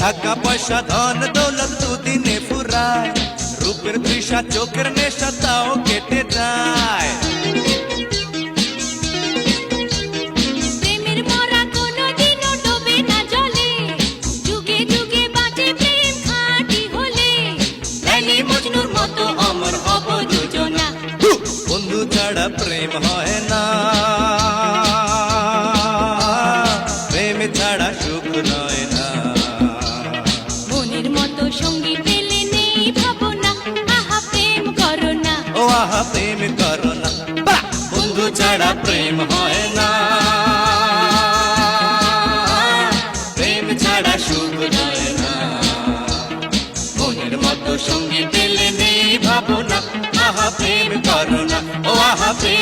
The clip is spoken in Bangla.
টাকা পয়সা ধন দৌলত দুদিনে ফুরায়। রূপের তৃষা চোখের নেশা তাও কেটে যায়। বন্ধু ছাড়া প্রেম হয় না। ছাড়া সুখ নয় না। মনের মতো সঙ্গী পেলে নেই ভাবনা আহা প্রেম করো না। ও আহা প্রেম করো না! বন্ধু ছাড়া প্রেম হয় না। প্রেম ছাড়া সুখ নয় না। মনের মতো সঙ্গী পেলে নেই ভাবনা আহা প্রেম করো না। ও আহা প্রেম